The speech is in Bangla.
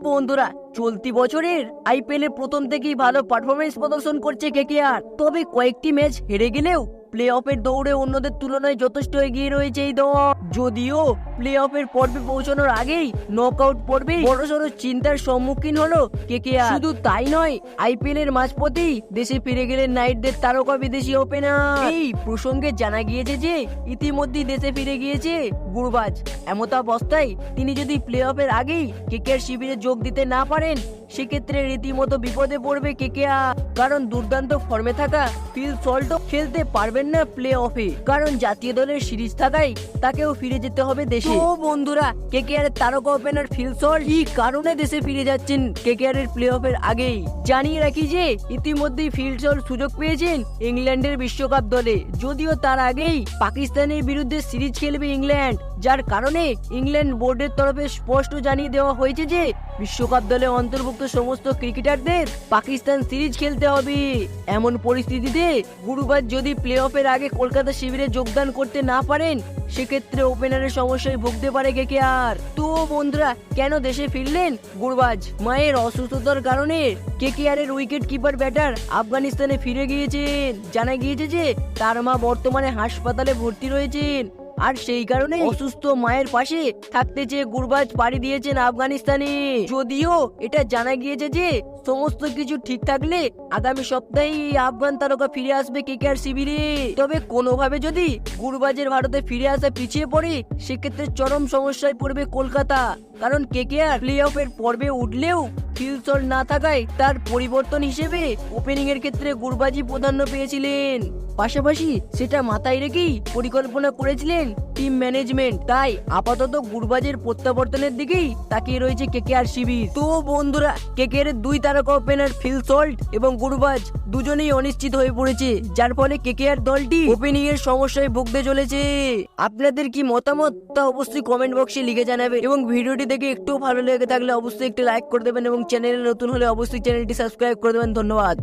বন্ধুরা, চলতি বছরের আইপিএল প্রথম থেকেই ভালো পারফরমেন্স প্রদর্শন করছে কেকেআর তবে কয়েকটি ম্যাচ হেরে গেলেও প্লে অফের দৌড়ে অন্যদের তুলনায় যথেষ্ট এগিয়ে রয়েছে এই দল। যদিও প্লে অফের পর্বে পৌঁছানোর আগেই নকআউট পর্বে বড়সড় চিন্তার সম্মুখীন হলো কেকেআর শুধু তাই নয় আইপিএল এর মাঝপথেই দেশে ফিরে গেলেন নাইটদের তারকা বিদেশি ওপেনার এই প্রসঙ্গে জানা গিয়েছে যে, ইতিমধ্যেই দেশে ফিরে গিয়েছে গুরবাজ। এমতাবস্থায় তিনি যদি প্লে অফের আগেই কেকেআর শিবিরে যোগ দিতে না পারেন, সেক্ষেত্রে রীতিমতো বিপদে পড়বে কেকেআর কারণ দুর্দান্ত ফর্মে থাকা ফিল সল্টও খেলতে পারবেন না প্লে অফে কারণ জাতীয় দলের সিরিজ থাকায় তাকেও ফিরে যেতে হবে দেশে। ও বন্ধুরা কে কেকেআর এর তারকা ওপেনার ফিল সল্ট কি কারণে দেশে ফিরে যাচ্ছেন কেকেআর এর প্লে অফের আগেই? জানিয়ে রাখি যে ইতিমধ্যেই ফিল সল্ট সুযোগ পেয়েছেন ইংল্যান্ডের বিশ্বকাপ দলে। যদিও তার আগেই পাকিস্তানের বিরুদ্ধে সিরিজ খেলবে ইংল্যান্ড যার কারণে ইংল্যান্ড বোর্ডের তরফে স্পষ্ট জানিয়ে দেওয়া হয়েছে যে বিশ্বকাপ দলে অন্তর্ভুক্ত সমস্ত ক্রিকেটারদের পাকিস্তান সিরিজ খেলতে হবে। এমন পরিস্থিতিতে গুরুবার যদি প্লে অফের আগে কলকাতা শিবিরে যোগদান করতে না পারেন, সেক্ষেত্রে ওপেনারের সমস্যায় ভুগতে পারে কে কে আর। তো বন্ধুরা, কেন দেশে ফিরলেন গুরবাজ? মায়ের অসুস্থতার কারণে কে কে এর উইকেট কিপার ব্যাটার আফগানিস্তানে ফিরে গিয়েছেন। জানা গিয়েছে যে তার মা বর্তমানে হাসপাতালে ভর্তি রয়েছেন। আর সেই কারণে অসুস্থ মায়ের পাশে থাকতে চেয়ে গুরবাজ পাড়ি দিয়েছেন আফগানিস্তানে। যদিও এটা জানা গিয়েছে যে সমস্ত কিছু ঠিক থাকলে আগামী সপ্তাহে আফগান তারকা ফিরে আসবে কে কেকেআর শিবিরে। তবে কোনোভাবে যদি গুরবাজের ভারতে ফিরে আসা পিছিয়ে পড়ে সেক্ষেত্রে চরম সমস্যায় পড়বে কলকাতা। কারণ কে কেকেআর প্লে অফের পর্বে উঠলেও ফিলসল না থাকায় তার পরিবর্তন হিসেবে ওপেনিং এর ক্ষেত্রে গুরবাজি প্রাধান্য পেয়েছিলেন। পাশাপাশি সেটা মাথায় রেখেই পরিকল্পনা করেছিলেন টিম ম্যানেজমেন্ট তাই আপাতত গুরবাজের প্রত্যাবর্তনের দিকেই তাকিয়ে রয়েছে কেকেআর শিবির। তো বন্ধুরা কেকেআর এর দুই তারকা ওপেনার ফিল সল্ট এবং গুরবাজ দুজনেই অনিশ্চিত হয়ে পড়েছে, যার ফলে কেকেআর দলটি ওপেনিং এর সমস্যায় ভুগতে চলেছে। আপনাদের কি মতামত তা অবশ্যই কমেন্ট বক্সে লিখে জানাবে এবং ভিডিওটি দেখে একটু ভালো লেগে থাকলে অবশ্যই একটি লাইক করে দেবেন এবং চ্যানেলে নতুন হলে অবশ্যই চ্যানেলটি সাবস্ক্রাইব করে দেবেন। ধন্যবাদ।